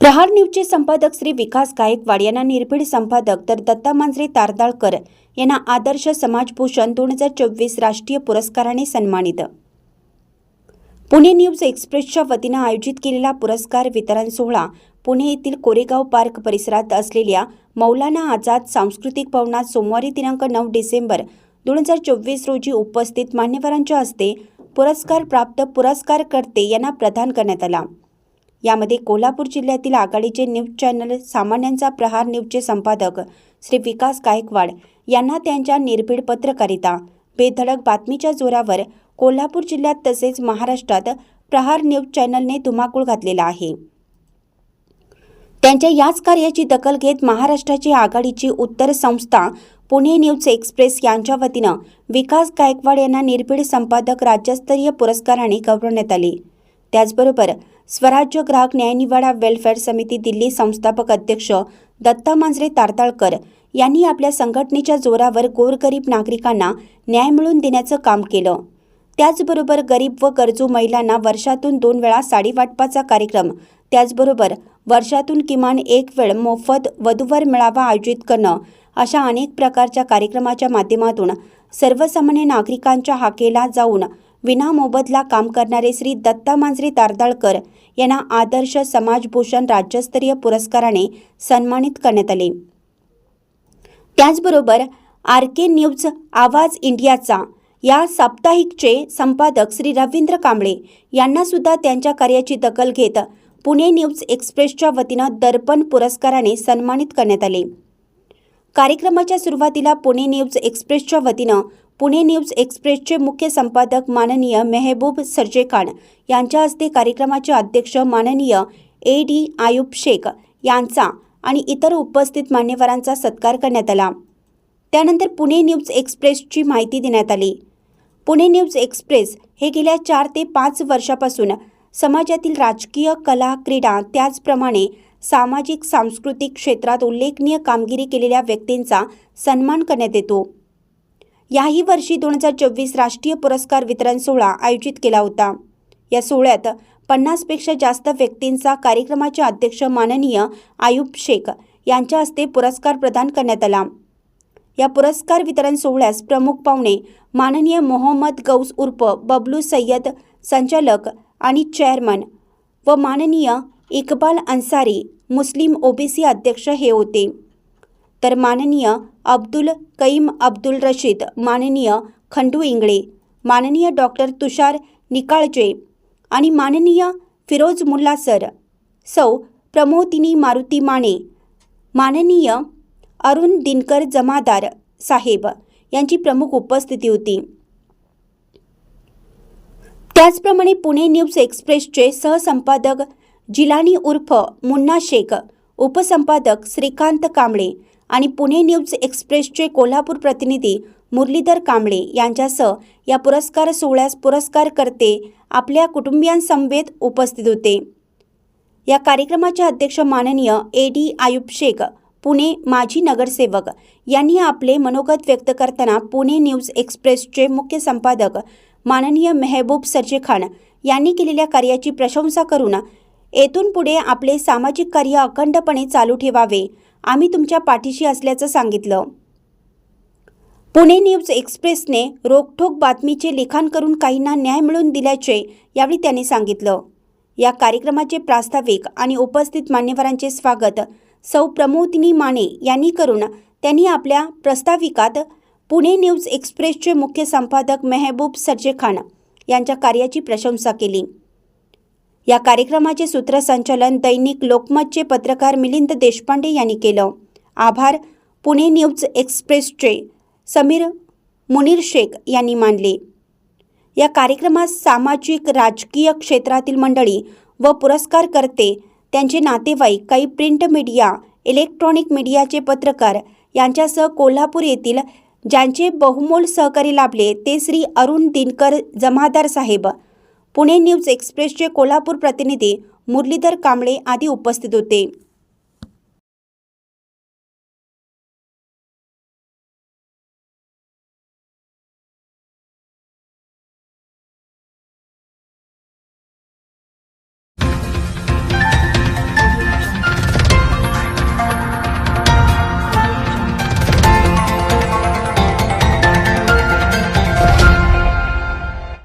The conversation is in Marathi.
प्रहार न्यूजचे संपादक श्री विकास गायकवाड यांना निर्भीड संपादक तर दत्ता मांजरे तारदाळकर यांना आदर्श समाजभूषण दोन हजार चोवीस राष्ट्रीय पुरस्काराने सन्मानित. पुणे न्यूज एक्सप्रेसच्या वतीनं आयोजित केलेला पुरस्कार वितरण सोहळा पुणे येथील कोरेगाव पार्क परिसरात असलेल्या मौलाना आझाद सांस्कृतिक भवनात सोमवारी दिनांक नऊ डिसेंबर दोन हजार चोवीस रोजी उपस्थित मान्यवरांच्या हस्ते पुरस्कार प्राप्त पुरस्कारकर्ते यांना प्रदान करण्यात आला. यामध्ये कोल्हापूर जिल्ह्यातील आघाडीचे न्यूज चॅनल सामान्यांचा प्रहार न्यूजचे संपादक श्री विकास गायकवाड यांना त्यांच्या निर्भीड पत्रकारिता. बेधडक बातमीच्या जोरावर कोल्हापूर जिल्ह्यात तसेच महाराष्ट्रात प्रहार न्यूज चॅनलने धुमाकूळ घातलेला आहे. त्यांच्या याच कार्याची दखल घेत महाराष्ट्राची आघाडीची उत्तर संस्था पुणे न्यूज एक्सप्रेस यांच्या वतीनं विकास गायकवाड यांना निर्भीड संपादक राज्यस्तरीय पुरस्काराने गौरवण्यात आले. त्याचबरोबर स्वराज्य ग्राहक न्यायनिवाडा वेलफेअर समिती दिल्ली संस्थापक अध्यक्ष दत्ता मांजरे तारताळकर यांनी आपल्या संघटनेच्या जोरावर गोरगरीब नागरिकांना न्याय मिळवून देण्याचं काम केलं. त्याचबरोबर गरीब व गरजू महिलांना वर्षातून दोन वेळा साडी वाटपाचा कार्यक्रम त्याचबरोबर वर्षातून किमान एक वेळ मोफत वधूवर मेळावा आयोजित करणं अशा अनेक प्रकारच्या कार्यक्रमाच्या माध्यमातून सर्वसामान्य नागरिकांच्या हाकेला जाऊन विनामोबदला काम करणारे श्री दत्ता मांजरी तारदाळकर यांना आदर्श समाजभूषण राज्यस्तरीय पुरस्काराने सन्मानित करण्यात आले. त्याचबरोबर आर के न्यूज आवाज इंडियाचा या साप्ताहिकचे संपादक श्री रवींद्र कांबळे यांना सुद्धा त्यांच्या कार्याची दखल घेत पुणे न्यूज एक्सप्रेसच्या वतीनं दर्पण पुरस्काराने सन्मानित करण्यात आले. कार्यक्रमाच्या सुरुवातीला पुणे न्यूज एक्सप्रेसच्या वतीनं पुणे न्यूज एक्सप्रेसचे मुख्य संपादक माननीय मेहबूब सर्जेखान यांच्या हस्ते कार्यक्रमाचे अध्यक्ष माननीय ए डी आयुब शेख यांचा आणि इतर उपस्थित मान्यवरांचा सत्कार करण्यात आला. त्यानंतर पुणे न्यूज एक्सप्रेसची माहिती देण्यात आली. पुणे न्यूज एक्सप्रेस हे गेल्या चार ते पाच वर्षापासून समाजातील राजकीय कला क्रीडा त्याचप्रमाणे सामाजिक सांस्कृतिक क्षेत्रात उल्लेखनीय कामगिरी केलेल्या व्यक्तींचा सन्मान करण्यात येतो. याही वर्षी दोन हजार चोवीस राष्ट्रीय पुरस्कार वितरण सोहळा आयोजित केला होता. या सोहळ्यात पन्नासपेक्षा जास्त व्यक्तींचा कार्यक्रमाचे अध्यक्ष माननीय आयुब शेख यांच्या हस्ते पुरस्कार प्रदान करण्यात आला. या पुरस्कार वितरण सोहळ्यास प्रमुख पाहुणे माननीय मोहम्मद गौस उर्फ बबलू सय्यद संचालक आणि चेअरमन व माननीय इकबाल अन्सारी मुस्लिम ओबीसी अध्यक्ष हे होते. तर माननीय अब्दुल कईम अब्दुल रशीद माननीय खंडू इंगळे माननीय डॉक्टर तुषार निकाळजे आणि माननीय फिरोज मुल्ला सर सौ प्रमोदिनी मारुती माने माननीय अरुण दिनकर जमादार साहेब यांची प्रमुख उपस्थिती होती. त्याचप्रमाणे पुणे न्यूज एक्सप्रेसचे सहसंपादक जिलानी उर्फ मुन्ना शेख उपसंपादक श्रीकांत कांबळे आणि पुणे न्यूज एक्सप्रेसचे कोल्हापूर प्रतिनिधी मुरलीधर कांबळे यांच्यासह या पुरस्कार सोहळ्यास पुरस्कारकर्ते आपल्या कुटुंबियांसमवेत उपस्थित होते. या कार्यक्रमाचे अध्यक्ष माननीय ए डी आयुब शेख पुणे माजी नगरसेवक यांनी आपले मनोगत व्यक्त करताना पुणे न्यूज एक्सप्रेसचे मुख्य संपादक माननीय मेहबूब सरजेखान यांनी केलेल्या कार्याची प्रशंसा करून येथून पुढे आपले सामाजिक कार्य अखंडपणे चालू ठेवावे. आम्ही तुमच्या पाठीशी असल्याचं सांगितलं. पुणे न्यूज एक्सप्रेसने रोखठोक बातमीचे लिखाण करून काहींना न्याय मिळवून दिल्याचे यावेळी त्यांनी सांगितलं. या कार्यक्रमाचे प्रास्ताविक आणि उपस्थित मान्यवरांचे स्वागत सौ प्रमोदिनी माने यांनी करून त्यांनी आपल्या प्रस्ताविकात पुणे न्यूज एक्सप्रेसचे मुख्य संपादक मेहबूब सरजेखान यांच्या कार्याची प्रशंसा केली. या कार्यक्रमाचे सूत्रसंचालन दैनिक लोकमतचे पत्रकार मिलिंद देशपांडे यांनी केलं. आभार. पुणे न्यूज एक्सप्रेसचे समीर मुनीर शेख यांनी मानले. या कार्यक्रमात सामाजिक राजकीय क्षेत्रातील मंडळी व पुरस्कारकर्ते त्यांचे नातेवाईक काही प्रिंट मीडिया इलेक्ट्रॉनिक मीडियाचे पत्रकार यांच्यासह कोल्हापूर येथील ज्यांचे बहुमोल सहकारी लाभले ते श्री अरुण दिनकर जमादार साहेब पुणे न्यूज एक्सप्रेसचे कोल्हापूर प्रतिनिधी मुरलीधर कांबळे आदी उपस्थित होते.